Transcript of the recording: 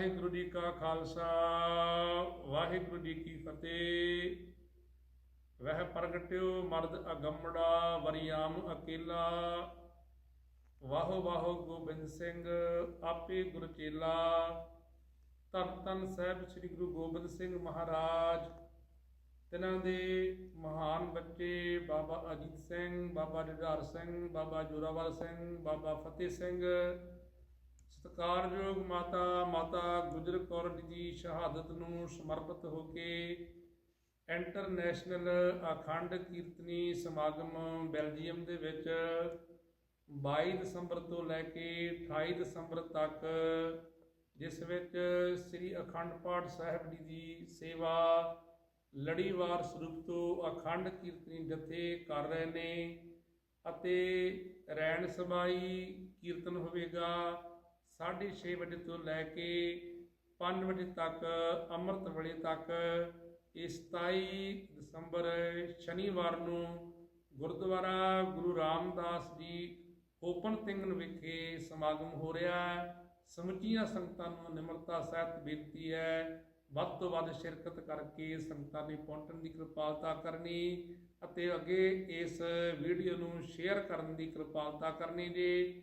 ਵਾਹਿਗੁਰੂ ਜੀ ਕਾ ਖਾਲਸਾ, ਵਾਹਿਗੁਰੂ ਜੀ ਕੀ ਫਤਿਹ। ਵਹਿ ਪ੍ਰਗਟਿਓ ਮਰਦ ਅਗੰਮੜਾ, ਵਰਿਆਮ ਅਕੇਲਾ। ਵਾਹੋ ਵਾਹੋ ਗੋਬਿੰਦ ਸਿੰਘ, ਆਪੇ ਗੁਰ ਚੇਲਾ। ਧੰਨ ਸਾਹਿਬ ਸ੍ਰੀ ਗੁਰੂ ਗੋਬਿੰਦ ਸਿੰਘ ਮਹਾਰਾਜ। ਤਿਨਾਂ ਦੇ ਮਹਾਨ ਬੱਚੇ ਬਾਬਾ ਅਜੀਤ ਸਿੰਘ, ਬਾਬਾ ਜੁਝਾਰ ਸਿੰਘ, ਬਾਬਾ ਜੋਰਾਵਰ ਸਿੰਘ, ਬਾਬਾ ਫਤਿਹ ਸਿੰਘ ਸਤਿਕਾਰਯੋਗ ਮਾਤਾ ਮਾਤਾ ਗੁਜਰ ਕੌਰ ਜੀ ਸ਼ਹਾਦਤ ਨੂੰ ਸਮਰਪਿਤ ਹੋ ਕੇ ਇੰਟਰਨੈਸ਼ਨਲ ਅਖੰਡ ਕੀਰਤਨੀ ਸਮਾਗਮ ਬੈਲਜੀਅਮ ਦੇ ਵਿੱਚ 22 ਦਸੰਬਰ ਤੋਂ ਲੈ ਕੇ 28 ਦਸੰਬਰ ਤੱਕ, ਜਿਸ ਵਿੱਚ ਸ੍ਰੀ ਅਖੰਡ ਪਾਠ ਸਾਹਿਬ ਜੀ ਦੀ ਸੇਵਾ ਲੜੀਵਾਰ ਸਰੂਪ ਤੋਂ ਅਖੰਡ ਕੀਰਤਨੀ ਜਥੇ ਕਰ ਰਹੇ ਨੇ ਅਤੇ ਰੈਣ ਸਮਾਈ ਕੀਰਤਨ ਹੋਵੇਗਾ। 6:30 ਵਜੇ ਤੋਂ ਲੈ ਕੇ 5 ਵਜੇ ਤੱਕ ਅੰਮ੍ਰਿਤ ਵੇਲੇ ਤੱਕ ਇਹ 27 ਦਸੰਬਰ ਸ਼ਨੀਵਾਰ ਨੂੰ ਗੁਰਦੁਆਰਾ ਗੁਰੂ ਰਾਮਦਾਸ ਜੀ ਓਪਨ ਤਿੰਗਨ ਵਿਖੇ ਸਮਾਗਮ ਹੋ ਰਿਹਾ ਸਮੁੱਚੀਆਂ ਸੰਗਤਾਂ ਨੂੰ ਨਿਮਰਤਾ ਸਹਿਤ ਬੇਨਤੀ ਹੈ, ਵੱਧ ਤੋਂ ਵੱਧ ਸ਼ਿਰਕਤ ਕਰਕੇ ਸੰਗਤਾਂ ਨੇ ਪਹੁੰਚਣ ਦੀ ਕਿਰਪਾਲਤਾ ਕਰਨੀ ਅਤੇ ਅੱਗੇ ਇਸ ਵੀਡੀਓ ਨੂੰ ਸ਼ੇਅਰ ਕਰਨ ਦੀ ਕਿਰਪਾਲਤਾ ਕਰਨੀ ਜੀ।